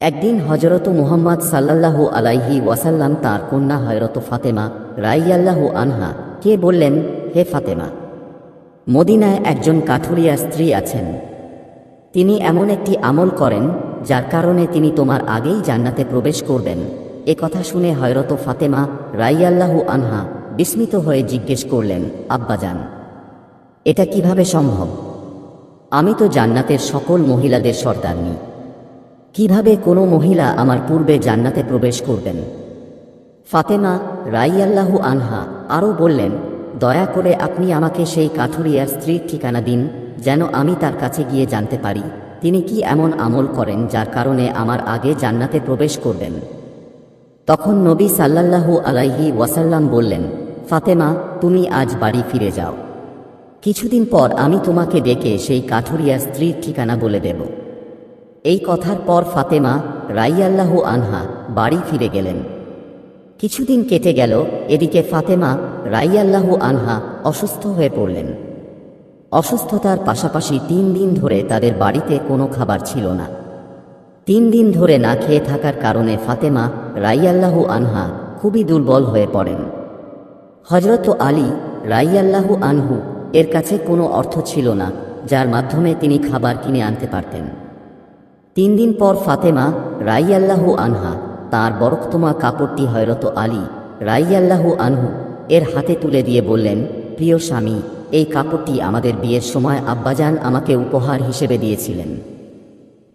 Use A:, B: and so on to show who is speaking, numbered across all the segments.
A: একদিন হজরত মুহাম্মদ সাল্লাল্লাহু আলাইহি ওয়াসাল্লাম তার কন্যা হজরত ফাতেমা রাইয়াল্লাহু আনহা কে বললেন, হে ফাতেমা, মদিনায় একজন কাঠুরিয়া স্ত্রী আছেন। তিনি এমন একটি আমল করেন, যার কারণে তিনি তোমার আগেই জান্নাতে প্রবেশ করবেন। এ কথা শুনে হয়রত ফাতেমা রাইয়াল্লাহু আনহা বিস্মিত হয়ে জিজ্ঞেস করলেন আব্বাজান এটা কীভাবে সম্ভব? আমি তো জান্নাতের সকল মহিলাদের সর্দারনি। কীভাবে কোনো মহিলা আমার পূর্বে জান্নাতে প্রবেশ করবেন? ফাতেমা রাইয়াল্লাহু আনহা আরও বললেন, দয়া করে আপনি আমাকে সেই কাঠুরিয়ার স্ত্রীর ঠিকানা দিন, যেন আমি তার কাছে গিয়ে জানতে পারি, তিনি কি এমন আমল করেন যার কারণে আমার আগে জান্নাতে প্রবেশ করবেন? তখন নবী সাল্লাল্লাহু আলাইহি ওয়াসাল্লাম বললেন, ফাতেমা, তুমি আজ বাড়ি ফিরে যাও। কিছুদিন পর আমি তোমাকে ডেকে সেই কাঠুরিয়া স্ত্রীর ঠিকানা বলে দেব। এই কথার পর ফাতেমা রাইয়াল্লাহু আনহা বাড়ি ফিরে গেলেন। কিছুদিন কেটে গেল, এদিকে ফাতেমা রাইয়াল্লাহু আনহা অসুস্থ হয়ে পড়লেন। অসুস্থতার পাশাপাশি তিন দিন ধরে তাদের বাড়িতে কোনো খাবার ছিল না। তিন দিন ধরে না খেয়ে থাকার কারণে ফাতেমা রাইয়াল্লাহু আনহা খুবই দুর্বল হয়ে পড়েন। হজরত আলী রাইয়াল্লাহু আনহু এর কাছে কোনো অর্থ ছিল না, যার মাধ্যমে তিনি খাবার কিনে আনতে পারতেন। তিন দিন পর ফাতেমা রাইয়াল্লাহু আনহা, তার বরক্তমা কাপড়টি হয়রত আলী রাইয়াল্লাহু আনহু এর হাতে তুলে দিয়ে বললেন, প্রিয় স্বামী, এই কাপড়টি আমাদের বিয়ের সময় আব্বাজান আমাকে উপহার হিসেবে দিয়েছিলেন।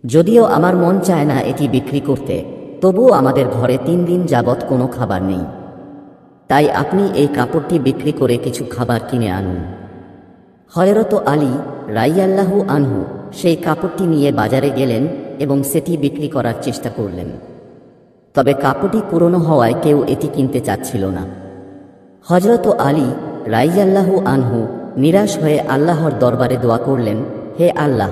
A: যদিও আমার মন চায় না এটি বিক্রি করতে, তবুও আমাদের ঘরে তিন দিন যাবৎ কোনো খাবার নেই। তাই আপনি এই কাপড়টি বিক্রি করে কিছু খাবার কিনে আনুন। হয়রত আলী রাইয়াল্লাহু আনহু সেই কাপড়টি নিয়ে বাজারে গেলেন এবং সেটি বিক্রি করার চেষ্টা করলেন। তবে কাপড়টি পুরনো হওয়ায় কেউ এটি কিনতে চাচ্ছিল না। হজরত আলী রাইয়াল্লাহু আনহু নিরাশ হয়ে আল্লাহর দরবারে দোয়া করলেন, হে আল্লাহ,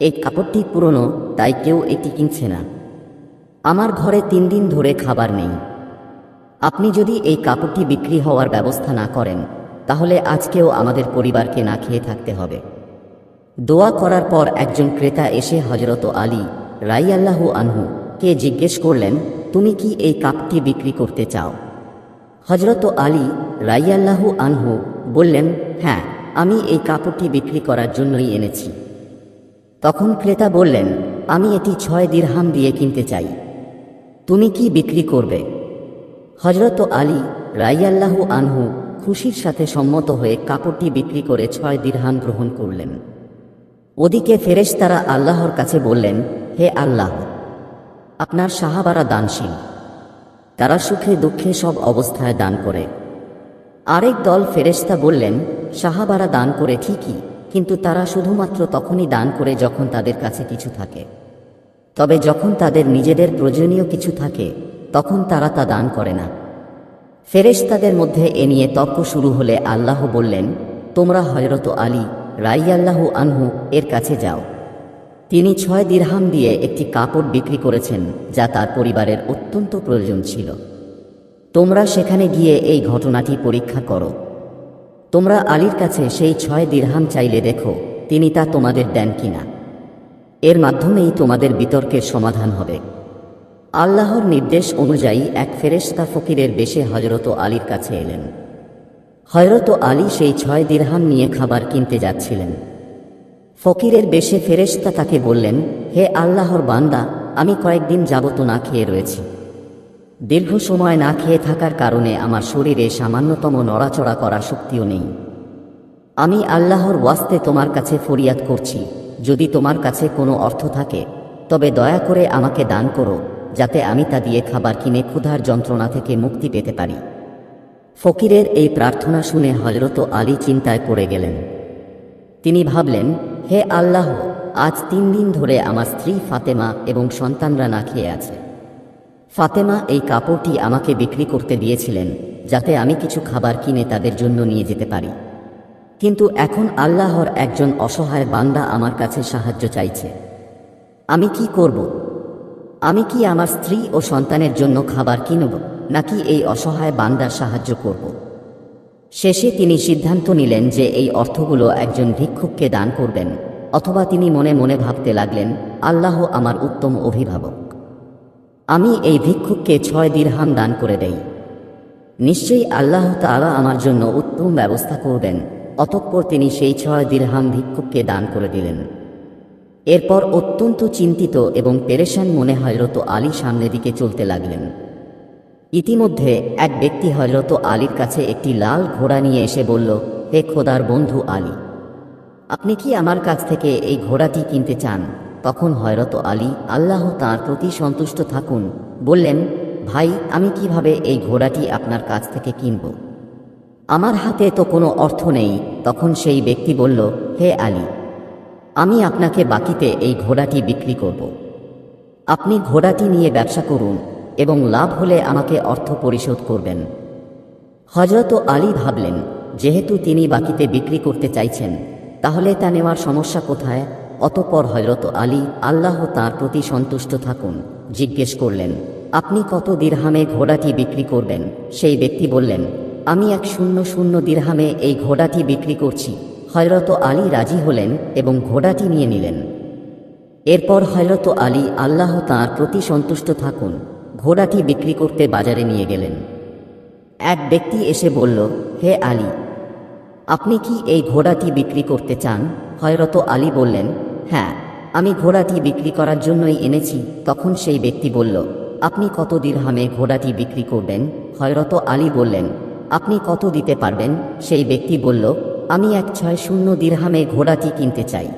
A: এই কাপড়টি পুরনো, তাই কেউ এটি কিনছে না। আমার ঘরে তিন দিন ধরে খাবার নেই। আপনি যদি এই কাপড়টি বিক্রি হওয়ার ব্যবস্থা না করেন, তাহলে আজকেও আমাদের পরিবারকে না খেয়ে থাকতে হবে। দোয়া করার পর একজন ক্রেতা এসে হজরত আলী রাইয়াল্লাহু আনহু কে জিজ্ঞেস করলেন, তুমি কি এই কাপটি বিক্রি করতে চাও? হজরত আলী রাইয়াল্লাহু আনহু বললেন হ্যাঁ আমি এই কাপড়টি বিক্রি করার জন্যই এনেছি। তখন ক্রেতা বললেন, আমি এটি ছয় দিরহাম দিয়ে কিনতে চাই। তুমি কি বিক্রি করবে? হজরত আলী রাই রাইয়াল্লাহু আনহু খুশির সাথে সম্মত হয়ে কাপড়টি বিক্রি করে ছয় দিরহাম গ্রহণ করলেন। ওদিকে ফেরেশতারা আল্লাহর কাছে বললেন, হে আল্লাহ, আপনার সাহাবারা দানশীল। তারা সুখে দুঃখে সব অবস্থায় দান করে। আরেক দল ফেরেশতা বললেন, সাহাবারা দান করে ঠিকই, কিন্তু তারা শুধুমাত্র তখনই দান করে যখন তাদের কাছে কিছু থাকে। তবে যখন তাদের নিজেদের প্রয়োজনীয় কিছু থাকে, তখন তারা তা দান করে না। ফেরেশতাদের মধ্যে এ নিয়ে তর্ক শুরু হলে আল্লাহ বললেন, তোমরা হজরত আলী রাইয়াল্লাহু আনহু এর কাছে যাও। তিনি ছয় দিরহাম দিয়ে একটি কাপড় বিক্রি করেছেন, যা তার পরিবারের অত্যন্ত প্রয়োজন ছিল। তোমরা সেখানে গিয়ে এই ঘটনাটি পরীক্ষা করো। তোমরা আলীর কাছে সেই ছয় দিরহাম চাইলে দেখো, তিনি তা তোমাদের দেন কিনা। এর মাধ্যমেই তোমাদের বিতর্কের সমাধান হবে। আল্লাহর নির্দেশ অনুযায়ী এক ফেরেশতা ফকিরের বেশে হজরত আলীর কাছে এলেন। হজরত আলী সেই ছয় দিরহাম নিয়ে খাবার কিনতে যাচ্ছিলেন। ফকিরের বেশে ফেরেশতা তাকে বললেন, হে আল্লাহর বান্দা, আমি কয়েকদিন যাবত না খেয়ে রয়েছি। দীর্ঘ সময় না খেয়ে থাকার কারণে আমার শরীরে সামান্যতম নড়াচড়া করার শক্তিও নেই। আমি আল্লাহর ওয়াস্তে তোমার কাছে ফরিয়াদ করছি। যদি তোমার কাছে কোনো অর্থ থাকে, তবে দয়া করে আমাকে দান করো, যাতে আমি তা দিয়ে খাবার কিনে ক্ষুধার যন্ত্রণা থেকে মুক্তি পেতে পারি। ফকিরের এই প্রার্থনা শুনে হজরত আলী চিন্তায় পড়ে গেলেন। তিনি ভাবলেন, হে আল্লাহ, আজ তিন দিন ধরে আমার স্ত্রী ফাতেমা এবং সন্তানরা না খেয়ে আছে। ফাতেমা এই কাপড়টি আমাকে বিক্রি করতে দিয়েছিলেন, যাতে আমি কিছু খাবার কিনে তাদের জন্য নিয়ে যেতে পারি। কিন্তু এখন আল্লাহর একজন অসহায় বান্দা আমার কাছে সাহায্য চাইছে। আমি কি করব? আমি কি আমার স্ত্রী ও সন্তানের জন্য খাবার কিনব? নাকি এই অসহায় বান্দার সাহায্য করব? শেষে তিনি সিদ্ধান্ত নিলেন যে এই অর্থগুলো একজন ভিক্ষুককে দান করবেন, অথবা তিনি মনে মনে ভাবতে লাগলেন, আল্লাহ আমার উত্তম অভিভাবক। আমি এই ভিক্ষুককে ছয় দিরহাম দান করে দেই। নিশ্চয়ই আল্লাহ তাআলা আমার জন্য উত্তম ব্যবস্থা করবেন, অতঃপর তিনি সেই ছয় দিরহাম ভিক্ষুককে দান করে দিলেন। এরপর অত্যন্ত চিন্তিত এবং পেরেশান মনে হয়রত আলী সামনের দিকে চলতে লাগলেন। ইতিমধ্যে এক ব্যক্তি হজরত আলীর কাছে একটি লাল ঘোড়া নিয়ে এসে বলল, হে খোদার বন্ধু আলী, আপনি কি আমার কাছ থেকে এই ঘোড়াটি কিনতে চান? তখন হয়রত আলী আল্লাহ তাঁর প্রতি সন্তুষ্ট থাকুন, বললেন, ভাই, আমি কীভাবে এই ঘোড়াটি আপনার কাছ থেকে কিনব? আমার হাতে তো কোনো অর্থ নেই। তখন সেই ব্যক্তি বলল, হে আলী, আমি আপনাকে বাকিতে এই ঘোড়াটি বিক্রি করব। আপনি ঘোড়াটি নিয়ে ব্যবসা করুন এবং লাভ হলে আমাকে অর্থ পরিশোধ করবেন। হজরত আলী ভাবলেন, যেহেতু তিনি বাকিতে বিক্রি করতে চাইছেন, তাহলে তা নেওয়ার সমস্যা কোথায়? অতপর হজরত আলী আল্লাহ তাঁর প্রতি সন্তুষ্ট থাকুন, জিজ্ঞেস করলেন, আপনি কত দিরহামে ঘোড়াটি বিক্রি করবেন? সেই ব্যক্তি বললেন, আমি এক শূন্য শূন্য দিরহামে এই ঘোড়াটি বিক্রি করছি। হজরত আলী রাজি হলেন এবং ঘোড়াটি নিয়ে নিলেন। এরপর হজরত আলী আল্লাহ তাঁর প্রতি সন্তুষ্ট থাকুন ঘোড়াটি বিক্রি করতে বাজারে নিয়ে গেলেন। এক ব্যক্তি এসে বলল, হে আলী, আপনি কি এই ঘোড়াটি বিক্রি করতে চান? হয়রত আলী বললেন হ্যাঁ আমি ঘোড়াটি বিক্রি করার জন্যই এনেছি। তখন সেই ব্যক্তি বলল, আপনি কত দিরহামে ঘোড়াটি বিক্রি করবেন? হয়রত আলী বললেন, আপনি কত দিতে পারবেন? সেই ব্যক্তি বলল, আমি এক ছয় শূন্য দিরহামে ঘোড়াটি কিনতে চাই।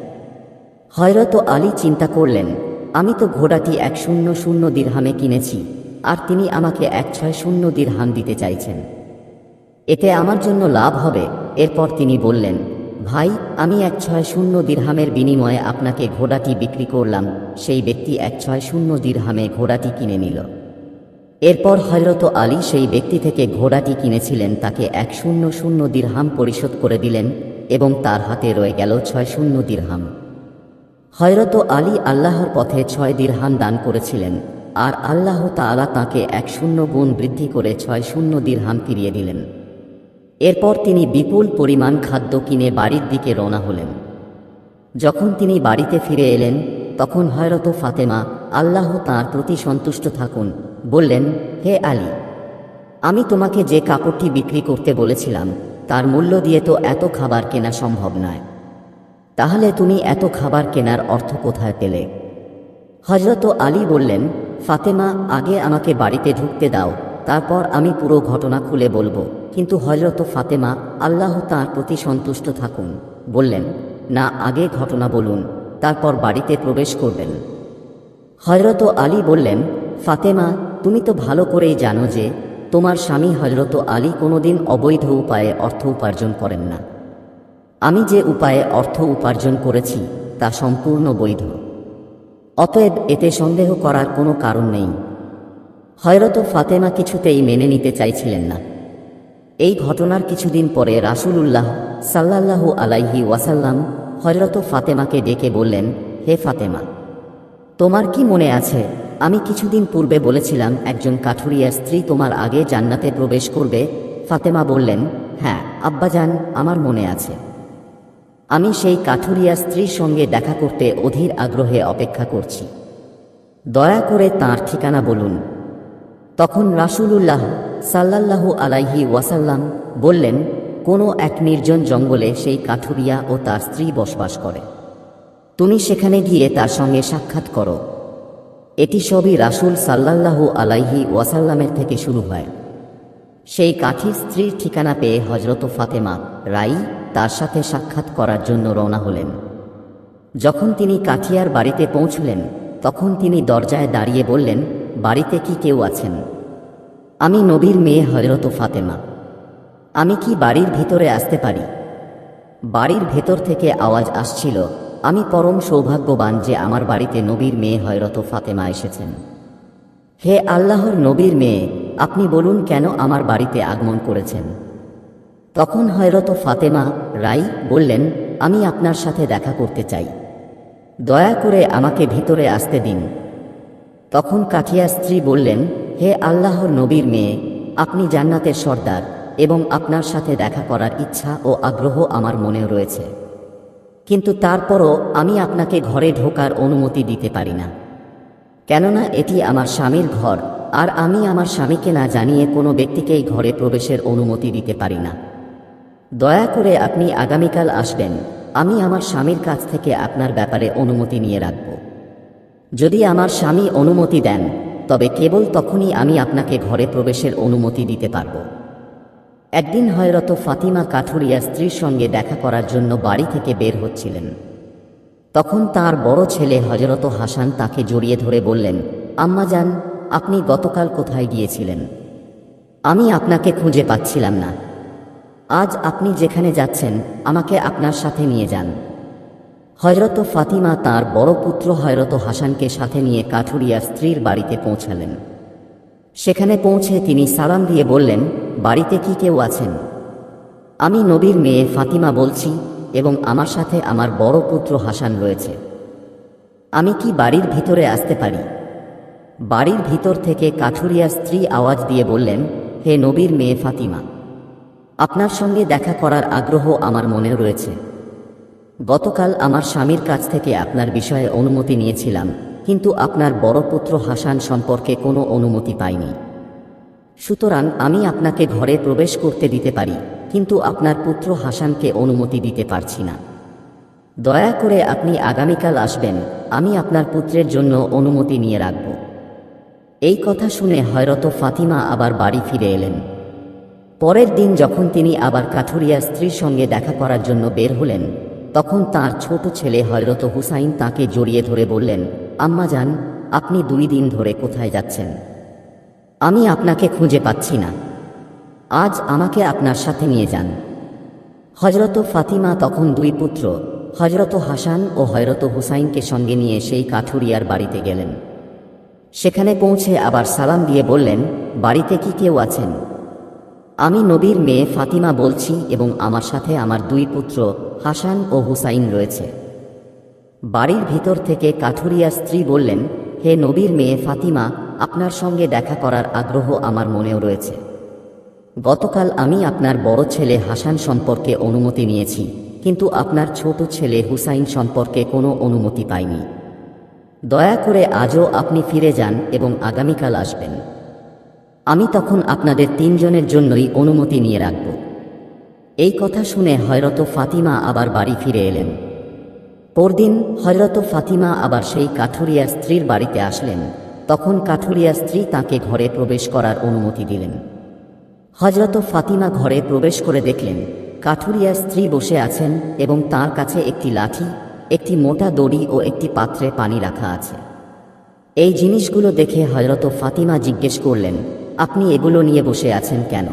A: হয়রত আলী চিন্তা করলেন আমি তো ঘোড়াটি এক শূন্য শূন্য দিরহামে কিনেছি, আর তিনি আমাকে এক ছয় শূন্য দিরহাম দিতে চাইছেন। এতে আমার জন্য লাভ হবে, এরপর তিনি বললেন, ভাই, আমি এক ছয় শূন্য দিরহামের বিনিময়ে আপনাকে ঘোড়াটি বিক্রি করলাম, সেই ব্যক্তি এক ছয় শূন্য দিরহামে ঘোড়াটি কিনে নিল। এরপর হজরত আলী সেই ব্যক্তি থেকে ঘোড়াটি কিনেছিলেন, তাকে এক শূন্য শূন্য দিরহাম পরিশোধ করে দিলেন এবং তার হাতে রয়ে গেল ছয় শূন্য দিরহাম। হয়রত আলী আল্লাহর পথে ছয় দিরহাম দান করেছিলেন, আর আল্লাহ তাআলা তাকে এক শূন্য গুণ বৃদ্ধি করে ছয় শূন্য দিরহাম ফিরিয়ে দিলেন। এরপর তিনি বিপুল পরিমাণ খাদ্য কিনে বাড়ির দিকে রওনা হলেন। যখন তিনি বাড়িতে ফিরে এলেন, তখন হয়রত ফাতেমা আল্লাহ তাঁর প্রতি সন্তুষ্ট থাকুন, বললেন, হে আলী, আমি তোমাকে যে কাপড়টি বিক্রি করতে বলেছিলাম, তার মূল্য দিয়ে তো এত খাবার কেনা সম্ভব নয়। তাহলে তুমি এত খাবার কেনার অর্থ কোথায় পেলে? হজরত আলী বললেন, ফাতেমা, আগে আমাকে বাড়িতে ঢুকতে দাও, তারপর আমি পুরো ঘটনা খুলে বলব। কিন্তু হজরত ফাতেমা, আল্লাহ তাঁর প্রতি সন্তুষ্ট থাকুন। বললেন, না, আগে ঘটনা বলুন, তারপর বাড়িতে প্রবেশ করবেন। হজরত আলী বললেন, ফাতেমা, তুমি তো ভালো করেই জানো যে, তোমার স্বামী হজরত আলী কোনোদিন অবৈধ উপায়ে অর্থ উপার্জন করেন না। আমি যে উপায়ে অর্থ উপার্জন করেছি, তা সম্পূর্ণ বৈধ। অতএব এতে সন্দেহ করার কোনো কারণ নেই। হয়রত ফাতেমা কিছুতেই মেনে নিতে চাইছিলেন না। এই ঘটনার কিছুদিন পরে রাসূলুল্লাহ সাল্লাল্লাহু আলাইহি ওয়াসাল্লাম হজরত ফাতেমাকে ডেকে বললেন, হে ফাতেমা, তোমার কি মনে আছে, আমি কিছুদিন পূর্বে বলেছিলাম একজন কাঠুরিয়ার স্ত্রী তোমার আগে জান্নাতে প্রবেশ করবে? ফাতেমা বললেন হ্যাঁ আব্বাজান, আমার মনে আছে। আমি সেই কাঠুরিয়া স্ত্রীর সঙ্গে দেখা করতে অধীর আগ্রহে অপেক্ষা করছি। দয়া করে তার ঠিকানা বলুন। তখন রাসূলুল্লাহ সাল্লাল্লাহু আলাইহি ওয়াসাল্লাম বললেন, কোনো এক নির্জন জঙ্গলে সেই কাঠুরিয়া ও তার স্ত্রী বসবাস করে। তুমি সেখানে গিয়ে তার সঙ্গে সাক্ষাৎ করো। এটি সবই রাসূল সাল্লাল্লাহু আলাইহি ওয়াসাল্লামের থেকে শুরু হয়। সেই কাঠির স্ত্রীর ঠিকানা পেয়ে হজরত ফাতেমা রাই তার সাথে সাক্ষাৎ করার জন্য রওনা হলেন। যখন তিনি কাঠিয়ার বাড়িতে পৌঁছলেন, তখন তিনি দরজায় দাঁড়িয়ে বললেন, বাড়িতে কি কেউ আছেন? আমি নবীর মেয়ে হজরত ফাতেমা। আমি কি বাড়ির ভিতরে আসতে পারি? বাড়ির ভেতর থেকে আওয়াজ আসছিল, আমি পরম সৌভাগ্যবান যে আমার বাড়িতে নবীর মেয়ে হয়রত ফাতেমা এসেছেন। হে আল্লাহর নবীর মেয়ে, আপনি বলুন কেন আমার বাড়িতে আগমন করেছেন? তখন হয়রত ফাতেমা রাই বললেন, আমি আপনার সাথে দেখা করতে চাই। দয়া করে আমাকে ভিতরে আসতে দিন। তখন কাঠিয়া স্ত্রী বললেন, হে আল্লাহর নবীর মেয়ে, আপনি জান্নাতের সর্দার এবং আপনার সাথে দেখা করার ইচ্ছা ও আগ্রহ আমার মনেও রয়েছে। কিন্তু তারপরও আমি আপনাকে ঘরে ঢোকার অনুমতি দিতে পারি না। কেননা এটি আমার স্বামীর ঘর, আর আমি আমার স্বামীকে না জানিয়ে কোনো ব্যক্তিকেই ঘরে প্রবেশের অনুমতি দিতে পারি না। দয়া করে আপনি আগামীকাল আসবেন, আমি আমার স্বামীর কাছ থেকে আপনার ব্যাপারে অনুমতি নিয়ে রাখব। যদি আমার স্বামী অনুমতি দেন, তবে কেবল তখনই আমি আপনাকে ঘরে প্রবেশের অনুমতি দিতে পারব। একদিন হয়রত ফাতিমা কাঠুরিয়া স্ত্রীর সঙ্গে দেখা করার জন্য বাড়ি থেকে বের হচ্ছিলেন। তখন তার বড় ছেলে হজরত হাসান তাকে জড়িয়ে ধরে বললেন, আম্মা যান আপনি গতকাল কোথায় গিয়েছিলেন? আমি আপনাকে খুঁজে পাচ্ছিলাম না। আজ আপনি যেখানে যাচ্ছেন, আমাকে আপনার সাথে নিয়ে যান। হজরত ফাতিমা তার বড় পুত্র হজরত হাসানকে সাথে নিয়ে কাঠুরিয়া স্ত্রীর বাড়িতে পৌঁছালেন। সেখানে পৌঁছে তিনি সালাম দিয়ে বললেন, বাড়িতে কি কেউ আছেন? আমি নবীর মেয়ে ফাতিমা বলছি। এবং আমার সাথে আমার বড় পুত্র হাসান রয়েছে। আমি কি বাড়ির ভিতরে আসতে পারি? বাড়ির ভিতর থেকে কাঠুরিয়া স্ত্রী আওয়াজ দিয়ে বললেন, হে নবীর মেয়ে ফাতিমা, আপনার সঙ্গে দেখা করার আগ্রহ আমার মনে রয়েছে। গতকাল আমার স্বামীর কাছ থেকে আপনার বিষয়ে অনুমতি নিয়েছিলাম, কিন্তু আপনার বড় পুত্র হাসান সম্পর্কে কোনো অনুমতি পাইনি। সুতরাং আমি আপনাকে ঘরে প্রবেশ করতে দিতে পারি। কিন্তু আপনার পুত্র হাসানকে অনুমতি দিতে পারছি না। দয়া করে আপনি আগামীকাল আসবেন, আমি আপনার পুত্রের জন্য অনুমতি নিয়ে রাখব। এই কথা শুনে হয়রত ফাতিমা আবার বাড়ি ফিরে এলেন। পরের দিন যখন তিনি আবার কাঠুরিয়া স্ত্রীর সঙ্গে দেখা করার জন্য বের হলেন, তখন তার ছোট ছেলে হয়রত হুসাইন তাকে জড়িয়ে ধরে বললেন, আম্মা যান, আপনি দুই দিন ধরে কোথায় যাচ্ছেন? আমি আপনাকে খুঁজে পাচ্ছি না। আজ আমাকে আপনার সাথে নিয়ে যান। হজরত ফাতিমা তখন দুই পুত্র হজরত হাসান ও হজরত হুসাইনকে সঙ্গে নিয়ে সেই কাঠুরিয়ার বাড়িতে গেলেন। সেখানে পৌঁছে আবার সালাম দিয়ে বললেন, বাড়িতে কি কেউ আছেন? আমি নবীর মেয়ে ফাতিমা বলছি এবং আমার সাথে আমার দুই পুত্র, হাসান ও হুসাইন রয়েছে। বাড়ির ভিতর থেকে কাঠুরিয়া স্ত্রী বললেন, হে নবীর মেয়ে ফাতিমা, আপনার সঙ্গে দেখা করার আগ্রহ আমার মনেও রয়েছে। গতকাল আমি আপনার বড় ছেলে হাসান সম্পর্কে অনুমতি নিয়েছি, কিন্তু আপনার ছোট ছেলে হুসাইন সম্পর্কে কোনো অনুমতি পাইনি। দয়া করে আজও আপনি ফিরে যান এবং আগামীকাল আসবেন। আমি তখন আপনাদের তিনজনের জন্যই অনুমতি নিয়ে রাখব। এই কথা শুনে হয়রত ফাতিমা আবার বাড়ি ফিরে এলেন। পরদিন হয়রত ফাতিমা আবার সেই কাঠুরিয়া স্ত্রীর বাড়িতে আসলেন। তখন কাঠুরিয়া স্ত্রী তাকে ঘরে প্রবেশ করার অনুমতি দিলেন। হজরত ফাতিমা ঘরে প্রবেশ করে দেখলেন, কাঠুরিয়ার স্ত্রী বসে আছেন এবং তার কাছে একটি লাঠি, একটি মোটা দড়ি ও একটি পাত্রে পানি রাখা আছে। এই জিনিসগুলো দেখে হজরত ফাতিমা জিজ্ঞেস করলেন, আপনি এগুলো নিয়ে বসে আছেন কেন?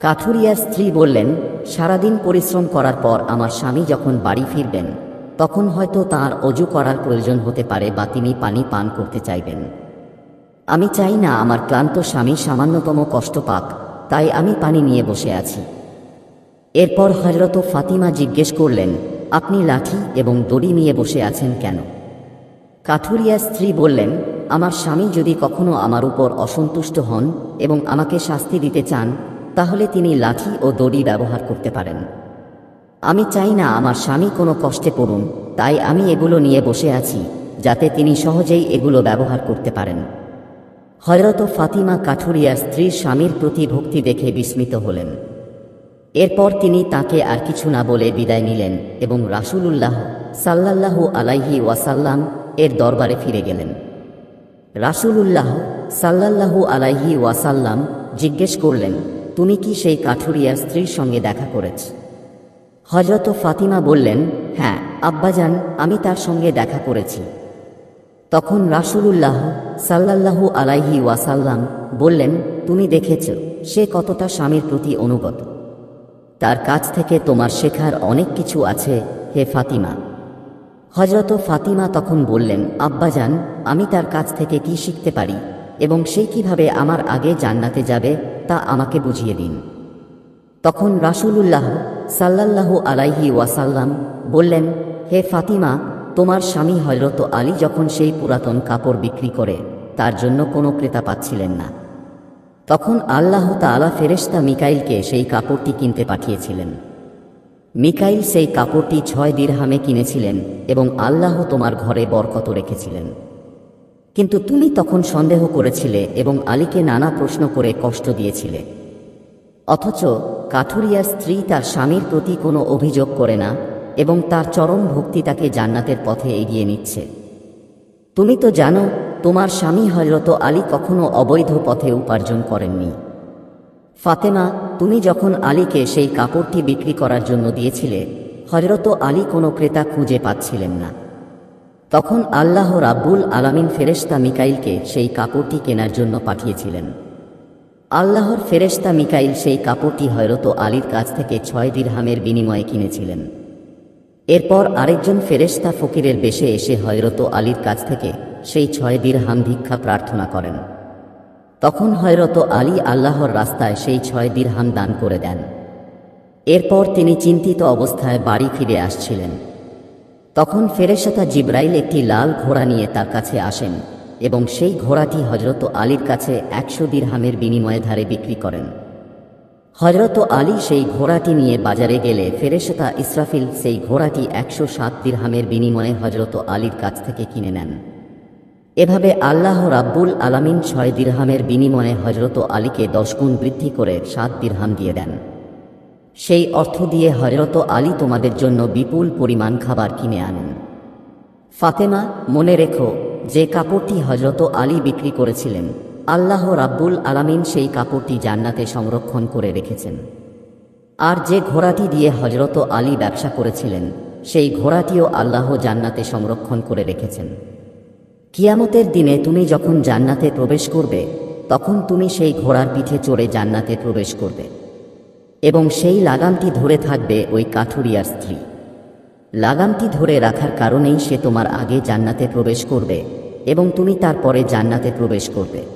A: কাঠুরিয়ার স্ত্রী বললেন, সারাদিন পরিশ্রম করার পর আমার স্বামী যখন বাড়ি ফিরবেন, তখন হয়তো তার অজু করার প্রয়োজন হতে পারে বা তিনি পানি পান করতে চাইবেন। আমি চাই না আমার ক্লান্ত স্বামী সামান্যতম কষ্ট পাক তাই আমি পানি নিয়ে বসে আছি। এরপর হজরত ফাতিমা জিজ্ঞেস করলেন, আপনি লাঠি এবং দড়ি নিয়ে বসে আছেন কেন? কাঠুরিয়া স্ত্রী বললেন, আমার স্বামী যদি কখনো আমার উপর অসন্তুষ্ট হন এবং আমাকে শাস্তি দিতে চান, তাহলে তিনি লাঠি ও দড়ি ব্যবহার করতে পারেন। আমি চাই না আমার স্বামী কোনো কষ্টে পড়ুন, তাই আমি এগুলো নিয়ে বসে আছি, যাতে তিনি সহজেই এগুলো ব্যবহার করতে পারেন। হজরত ফাতিমা কাঠুরিয়া স্ত্রীর স্বামীর প্রতি ভক্তি দেখে বিস্মিত হলেন। এরপর তিনি তাকে আর কিছু না বলে বিদায় নিলেন এবং রাসূলুল্লাহ সাল্লাল্লাহু আলাইহি ওয়াসাল্লাম এর দরবারে ফিরে গেলেন। রাসূলুল্লাহ সাল্লাল্লাহু আলাইহি ওয়াসাল্লাম জিজ্ঞেস করলেন, তুমি কি সেই কাঠুরিয়া স্ত্রীর সঙ্গে দেখা করেছ? হজরত ফাতিমা বললেন হ্যাঁ আব্বাজান, আমি তার সঙ্গে দেখা করেছি। তখন রাসূলুল্লাহ সাল্লাল্লাহু আলাইহি ওয়াসাল্লাম বললেন, তুমি দেখেছ, সে কতটা স্বামীর প্রতি অনুগত। তার কাছ থেকে তোমার শেখার অনেক কিছু আছে, হে ফাতিমা। হজরত ফাতিমা তখন বললেন আব্বাজান আমি তার কাছ থেকে কি শিখতে পারি এবং সে কীভাবে আমার আগে জান্নাতে যাবে, তা আমাকে বুঝিয়ে দিন। তখন রাসূলুল্লাহ সাল্লাল্লাহু আলাইহি ওয়াসাল্লাম বললেন, হে ফাতিমা তোমার স্বামী হজরত আলী যখন সেই পুরাতন কাপড় বিক্রি করে, তার জন্য কোনো ক্রেতা পাচ্ছিলেন না। তখন আল্লাহ তাআলা ফেরেশতা মিকাইলকে সেই কাপড়টি কিনতে পাঠিয়েছিলেন। মিকাইল সেই কাপড়টি ছয় দিরহামে কিনেছিলেন এবং আল্লাহ তোমার ঘরে বরকত রেখেছিলেন। কিন্তু তুমি তখন সন্দেহ করেছিলে এবং আলীকে নানা প্রশ্ন করে কষ্ট দিয়েছিলে। অথচ কাঠুরিয়ার স্ত্রী তার স্বামীর প্রতি কোনো অভিযোগ করে না? এবং তার চরম ভক্তি তাকে জান্নাতের পথে এগিয়ে নিচ্ছে। তুমি তো জানো, তোমার স্বামী হজরত আলী কখনো অবৈধ পথে উপার্জন করেননি। ফাতেমা, তুমি যখন আলীকে সেই কাপড়টি বিক্রি করার জন্য দিয়েছিলে হজরত আলী কোনো ক্রেতা খুঁজে পাচ্ছিলেন না। তখন আল্লাহ রাব্বুল আলামিন ফেরেশতা মিকাইলকে সেই কাপড়টি কেনার জন্য পাঠিয়েছিলেন। আল্লাহর ফেরেশতা মিকাইল সেই কাপড়টি হয়রত আলীর কাছ থেকে ছয় দিরহামের বিনিময়ে কিনেছিলেন। এরপর আরেকজন ফেরেশতা ফকিরের বেশে এসে হয়রত আলীর কাছ থেকে সেই ছয় দিরহাম ভিক্ষা প্রার্থনা করেন। তখন হয়রত আলী আল্লাহর রাস্তায় সেই ছয় দিরহাম দান করে দেন। এরপর তিনি চিন্তিত অবস্থায় বাড়ি ফিরে আসছিলেন। তখন ফেরেশতা জিব্রাইল একটি লাল ঘোড়া নিয়ে তার কাছে আসেন এবং সেই ঘোড়াটি হজরত আলীর কাছে একশো দিরহামের বিনিময়ে ধারে বিক্রি করেন। হজরত আলী সেই ঘোড়াটি নিয়ে বাজারে গেলে ফেরেশতা ইসরাফিল সেই ঘোড়াটি একশো সাত দিরহামের বিনিময়ে হজরত আলীর কাছ থেকে কিনে নেন। এভাবে আল্লাহ রাব্বুল আলামিন ছয় দিরহামের বিনিময়ে হজরত আলীকে দশগুণ বৃদ্ধি করে সাত দিরহাম দিয়ে দেন। সেই অর্থ দিয়ে হজরত আলী তোমাদের জন্য বিপুল পরিমাণ খাবার কিনে আনেন। ফাতেমা, মনে রেখো, যে কাপড়টি হজরত আলী বিক্রি করেছিলেন আল্লাহ রাব্বুল আলামিন সেই কাপড়টি জান্নাতে সংরক্ষণ করে রেখেছেন। আর যে ঘোড়াটি দিয়ে হজরত আলী ব্যবসা করেছিলেন, সেই ঘোড়াটিও আল্লাহ জান্নাতে সংরক্ষণ করে রেখেছেন। কিয়ামতের দিনে তুমি যখন জান্নাতে প্রবেশ করবে, তখন তুমি সেই ঘোড়ার পিঠে চড়ে জান্নাতে প্রবেশ করবে এবং সেই লাগামটি ধরে থাকবে ওই কাঠুরিয়ার স্ত্রী। লাগামটি ধরে রাখার কারণেই সে তোমার আগে জান্নাতে প্রবেশ করবে এবং তুমি তারপরে জান্নাতে প্রবেশ করবে।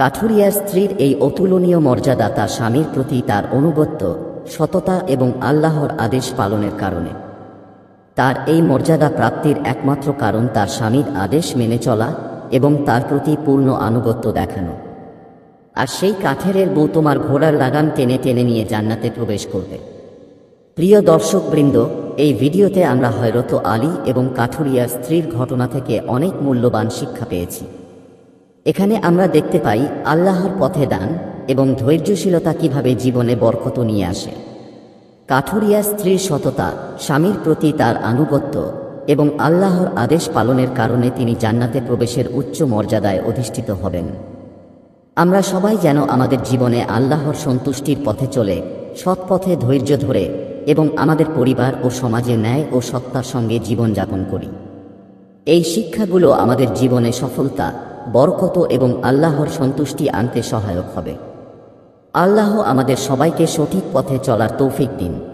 A: কাঠুরিয়ার স্ত্রীর এই অতুলনীয় মর্যাদা তার স্বামীর প্রতি তার অনুগত্য, সততা এবং আল্লাহর আদেশ পালনের কারণে। তার এই মর্যাদা প্রাপ্তির একমাত্র কারণ তার স্বামীর আদেশ মেনে চলা এবং তার প্রতি পূর্ণ আনুগত্য দেখানো। আর সেই কাঠেরের বউ তোমার ঘোড়ার লাগাম টেনে টেনে নিয়ে জান্নাতে প্রবেশ করবে। প্রিয় দর্শকবৃন্দ, এই ভিডিওতে আমরা হয়রত আলী এবং কাঠুরিয়ার স্ত্রীর ঘটনা থেকে অনেক মূল্যবান শিক্ষা পেয়েছি। এখানে আমরা দেখতে পাই আল্লাহর পথে দান এবং ধৈর্যশীলতা কীভাবে জীবনে বরকত নিয়ে আসে। কাঠুরিয়া স্ত্রীর সততা, স্বামীর প্রতি তার আনুগত্য এবং আল্লাহর আদেশ পালনের কারণে তিনি জান্নাতে প্রবেশের উচ্চ মর্যাদায় অধিষ্ঠিত হবেন। আমরা সবাই যেন আমাদের জীবনে আল্লাহর সন্তুষ্টির পথে চলে, সৎ পথে ধৈর্য ধরে এবং আমাদের পরিবার ও সমাজে ন্যায় ও সত্তার সঙ্গে জীবনযাপন করি। এই শিক্ষাগুলো আমাদের জীবনে সফলতা বরকত এবং আল্লাহর সন্তুষ্টি আনতে সহায়ক হবে। আল্লাহ আমাদের সবাইকে সঠিক পথে চলার তৌফিক দিন।